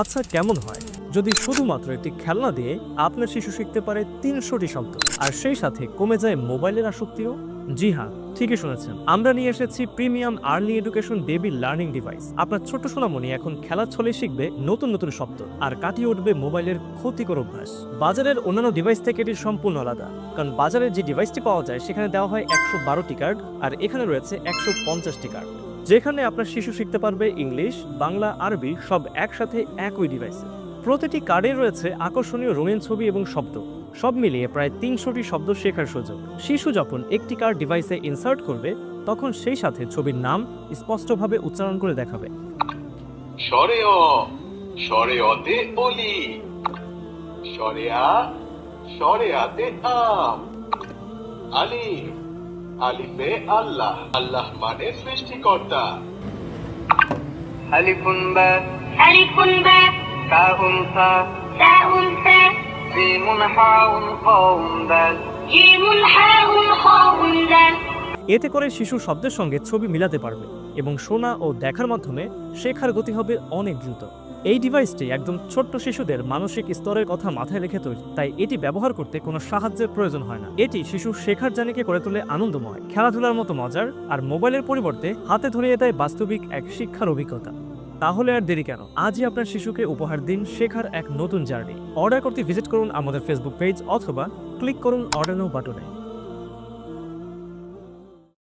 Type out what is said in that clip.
আচ্ছা কেমন হয়? যদি শুধুমাত্র একটি খেলনা দিয়ে আপনার শিশু শিখতে পারে তিনশোটি শব্দ, আর সেই সাথে কমে যায় মোবাইলের আসক্তিও? জি হ্যাঁ ঠিকই শুনেছেন। আমরা নিয়ে এসেছি premium early education baby learning device. আপনার ছোট সোনামণি এখন খেলার ছলে শিখবে নতুন নতুন শব্দ, আর কাটিয়ে উঠবে মোবাইলের ক্ষতিকর অভ্যাস। বাজারের অন্যান্য ডিভাইস থেকে এটি সম্পূর্ণ আলাদা, কারণ বাজারের যে ডিভাইসটি পাওয়া যায়, সেখানে দেওয়া হয় একশো বারোটি কার্ড, আর এখানে রয়েছে একশো পঞ্চাশটি কার্ড। যেখানে আপনার শিশু শিখতে পারবে ইংলিশ, বাংলা, আরবি, সব একসাথে একই ডিভাইসে প্রতিটি কার্ডে রয়েছে আকর্ষণীয় রঙিন ছবি এবং শব্দ। সব মিলিয়ে প্রায় তিনশোটি শব্দ শেখার সুযোগ। শিশু যখন একটি কার্ড ডিভাইসে ইনসার্ট করবে, তখন সেই সাথে ছবির নাম স্পষ্টভাবে উচ্চারণ করে দেখাবে। আলিফে আল্লাহ। আল্লাহ মানে সৃষ্টিকর্তা। এতে করে শিশু শব্দের সঙ্গে ছবি মিলাতে পারবে এবং শোনা ও দেখার মাধ্যমে শেখার গতি হবে অনেক দ্রুত। এই ডিভাইসটি একদম ছোট্ট শিশুদের মানসিক স্তরের কথা মাথায় রেখে তৈরি, তাই এটি ব্যবহার করতে কোনো সাহায্যের প্রয়োজন হয় না। এটি শিশু শেখার জানিকে করে তোলে আনন্দময়, খেলাধুলার মতো মজার আর মোবাইলের পরিবর্তে হাতে ধরিয়ে দেয় বাস্তবিক এক শিক্ষার অভিজ্ঞতা। তাহলে আর দেরি কেন? আজই আপনার শিশুকে উপহার দিন শেখার এক নতুন জার্নি অর্ডার করতে ভিজিট করুন আমাদের ফেসবুক পেজ অথবা ক্লিক করুন অর্ডার নাও বাটনে